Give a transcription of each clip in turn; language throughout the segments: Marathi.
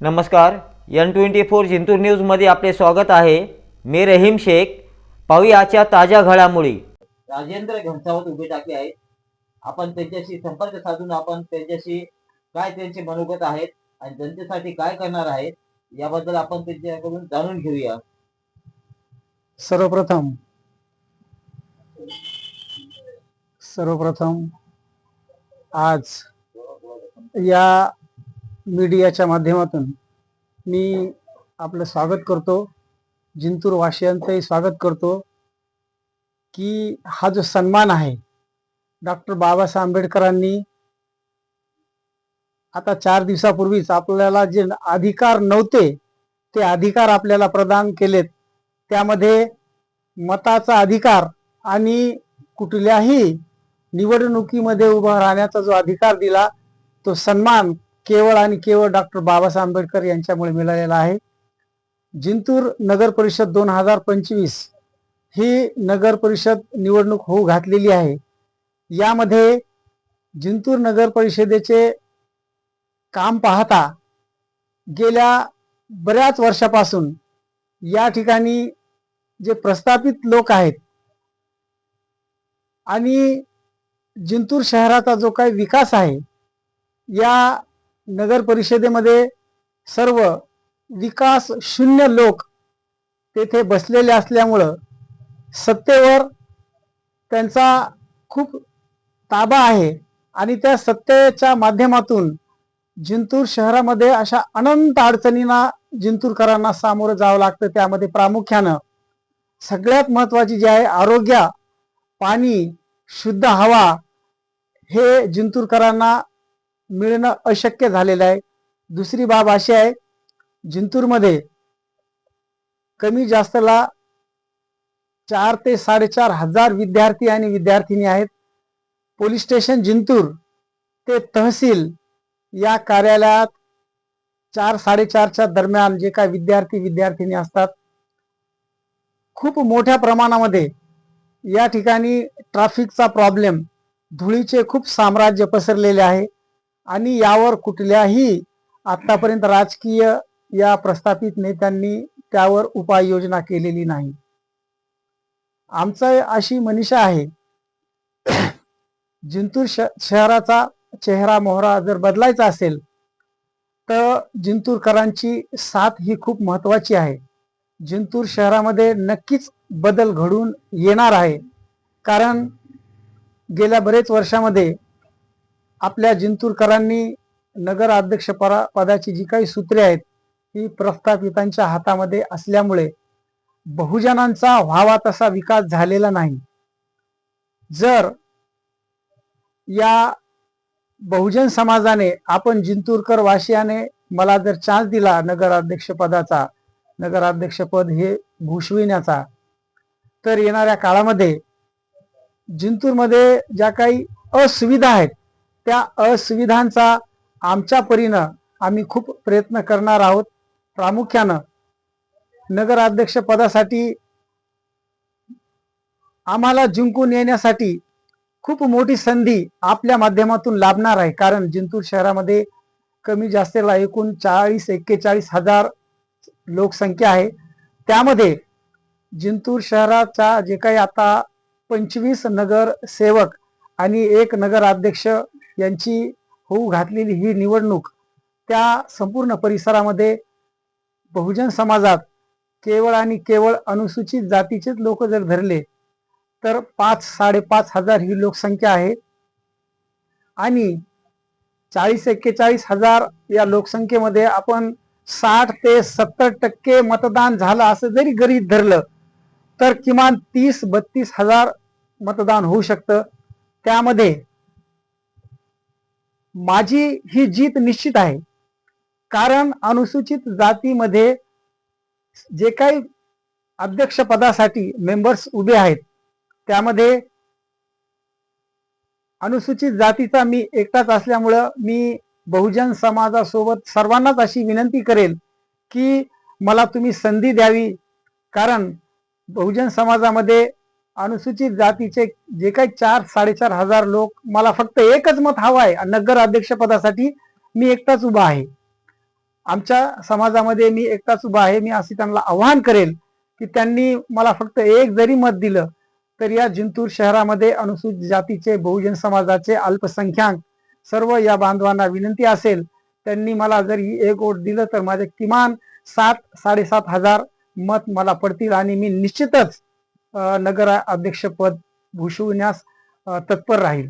नमस्कार एन ट्वेंटी फोर जिंतूर न्यूजमध्ये आपले स्वागत आहे. मी रहीम शेख. पाहुयाच्या ताज्या घडामोडी. राजेंद्र घनसावत उभे टाकले आहेत. आपण त्यांच्याशी संपर्क साधून आपण त्यांच्याशी काय त्यांचे मनोगत आहेत आणि जनतेसाठी काय करणार आहेत याबद्दल आपण त्यांच्याकडून जाणून घेऊया. सर्वप्रथम सर्वप्रथम आज या मीडियाच्या माध्यमातून मी आपलं स्वागत करतो. जिंतूर वासियांचंही स्वागत करतो की हा जो सन्मान आहे डॉक्टर बाबासाहेब आंबेडकरांनी आता चार दिवसापूर्वीच आपल्याला जे अधिकार नव्हते ते अधिकार आपल्याला प्रदान केलेत. त्यामध्ये मताचा अधिकार आणि कुठल्याही निवडणुकीमध्ये उभा राहण्याचा जो अधिकार दिला तो सन्मान केवळ आणि केवळ डॉक्टर बाबासाहेब आंबेडकर यांच्यामुळे मिळालेला आहे. जिंतूर नगर परिषद दोन हजार पंचवीस ही नगर परिषद निवडणूक होऊ घातलेली आहे. यामध्ये जिंतूर नगर परिषदेचे काम पाहता गेल्या बऱ्याच वर्षापासून या ठिकाणी जे प्रस्थापित लोक आहेत आणि जिंतूर शहराचा जो काही विकास आहे या नगर परिषदेमध्ये सर्व विकास शून्य लोक तेथे बसलेले असल्यामुळं सत्तेवर त्यांचा खूप ताबा आहे. आणि त्या सत्तेच्या माध्यमातून जिंतूर शहरामध्ये अशा अनंत अडचणींना जिंतूरकरांना सामोरं जावं लागतं. त्यामध्ये प्रामुख्यानं सगळ्यात महत्वाची जी आहे आरोग्य पाणी शुद्ध हवा हे जिंतूरकरांना मिळणं अशक्य झालेलं आहे. दुसरी बाब अशी आहे जिंतूरमध्ये कमी जास्तला चार ते साडेचार हजार विद्यार्थी आणि विद्यार्थिनी आहेत. पोलीस स्टेशन जिंतूर ते तहसील या कार्यालयात चार साडेचारच्या दरम्यान जे काय विद्यार्थी विद्यार्थिनी असतात. खूप मोठ्या प्रमाणामध्ये या ठिकाणी ट्रॅफिकचा प्रॉब्लेम धुळीचे खूप साम्राज्य पसरलेले आहे. आणि यावर कुठल्याही आतापर्यंत राजकीय या प्रस्थापित नेत्यांनी त्यावर उपाययोजना केलेली नाही. आमचं अशी मनीषा आहे. जिंतूर श शहराचा चेहरा मोहरा जर बदलायचा असेल तर जिंतूरकरांची साथ ही खूप महत्वाची आहे. जिंतूर शहरामध्ये नक्कीच बदल घडून येणार आहे. कारण गेल्या बरेच वर्षामध्ये आपल्या जिंतूरकरांनी नगर अध्यक्ष पदाची जी काही सूत्रे आहेत ती प्रस्थापितांच्या हातामध्ये असल्यामुळे बहुजनांचा व्हावा तसा विकास झालेला नाही. जर या बहुजन समाजाने आपण जिंतूरकर वासियाने मला जर चान्स दिला नगराध्यक्ष पदाचा नगराध्यक्षपद हे भूषविण्याचा तर येणाऱ्या काळामध्ये जिंतूरमध्ये ज्या काही असुविधा आहेत त्या असुविधांचा आमच्या परीनं आम्ही खूप प्रयत्न करणार आहोत. प्रामुख्यानं नगराध्यक्ष पदासाठी आम्हाला जिंकून येण्यासाठी खूप मोठी संधी आपल्या माध्यमातून लाभणार आहे. कारण जिंतूर शहरामध्ये कमी जास्तीला एकूण चाळीस एक्केचाळीस हजार लोकसंख्या आहे. त्यामध्ये जिंतूर शहराचा जे काही आता पंचवीस नगर सेवक आणि एक नगराध्यक्ष यांची होऊ घातलेली ही निवडणूक त्या संपूर्ण परिसरामध्ये बहुजन समाजात केवळ आणि केवळ अनुसूचित जातीचेच लोक जर धरले तर पाच साडेपाच हजार ही लोकसंख्या आहे. आणि चाळीस एक्केचाळीस हजार या लोकसंख्येमध्ये आपण साठ ते सत्तर टक्के मतदान झालं असं जरी गरीब धरलं तर किमान तीस बत्तीस हजार मतदान होऊ शकतं. त्यामध्ये माझी ही जीत निश्चित आहे. कारण अनुसूचित जातीमध्ये जे काही अध्यक्षपदासाठी मेंबर्स उभे आहेत त्यामध्ये अनुसूचित जातीचा मी एकटाच असल्यामुळं मी बहुजन समाजासोबत सर्वांनाच अशी विनंती करेल की मला तुम्ही संधी द्यावी. कारण बहुजन समाजामध्ये अनुसूचित जातीचे जे काही चार साडेचार हजार लोक मला फक्त एकच मत हवं आहे नगर अध्यक्ष पदासाठी मी एकटाच उभा आहे. आमच्या समाजामध्ये मी एकटाच उभा आहे मी असे त्यांना आवाहन करेल की त्यांनी मला फक्त एक जरी मत दिलं तर या जिंतूर शहरामध्ये अनुसूचित जातीचे बहुजन समाजाचे अल्पसंख्याक सर्व या बांधवांना विनंती असेल त्यांनी मला जर ही एक वोट दिलं तर माझे किमान सात साडेसात हजार मत मला पडतील आणि मी निश्चितच नगर अध्यक्षपद भूषविण्यास तत्पर राहील.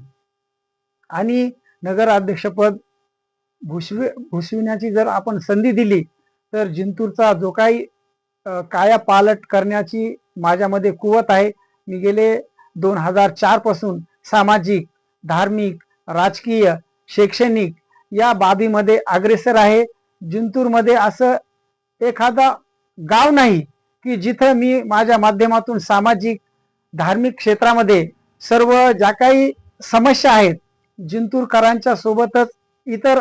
आणि नगर अध्यक्षपद भूषवी भूषविण्याची जर आपण संधी दिली तर जिंतूरचा जो काही काया पालट करण्याची माझ्यामध्ये कुवत आहे. मी गेले दोन हजार चारपासून सामाजिक धार्मिक राजकीय शैक्षणिक या बाबीमध्ये अग्रेसर आहे. जिंतूरमध्ये असं एखादा गाव नाही की जिथं मी माझ्या माध्यमातून सामाजिक धार्मिक क्षेत्रामध्ये सर्व ज्या काही समस्या आहेत जिंतूरकरांच्या सोबतच इतर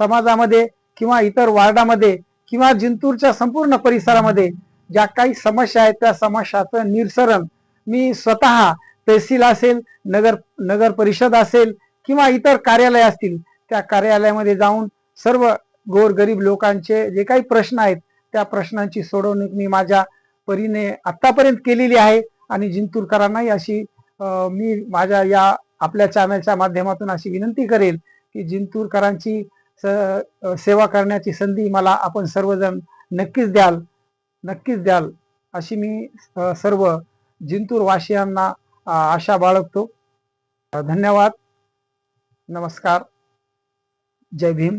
समाजामध्ये किंवा इतर वार्डामध्ये किंवा जिंतूरच्या संपूर्ण परिसरामध्ये ज्या काही समस्या आहेत त्या समस्याचं निरसरण मी स्वतः तहसील असेल नगर नगर परिषद असेल किंवा इतर कार्यालय असतील त्या कार्यालयामध्ये जाऊन सर्व गोरगरीब लोकांचे जे काही प्रश्न आहेत त्या प्रश्नांची सोडवणूक मी माझ्या परीने आतापर्यंत केलेली आहे. आणि जिंतूरकरांनाही अशी मी माझ्या या आपल्या चॅनलच्या माध्यमातून अशी विनंती करेल की जिंतूरकरांची स- सेवा करण्याची संधी मला आपण सर्वजण नक्कीच द्याल नक्कीच द्याल अशी मी सर्व जिंतूर वासियांना आशा बाळगतो. धन्यवाद. नमस्कार. जय भीम.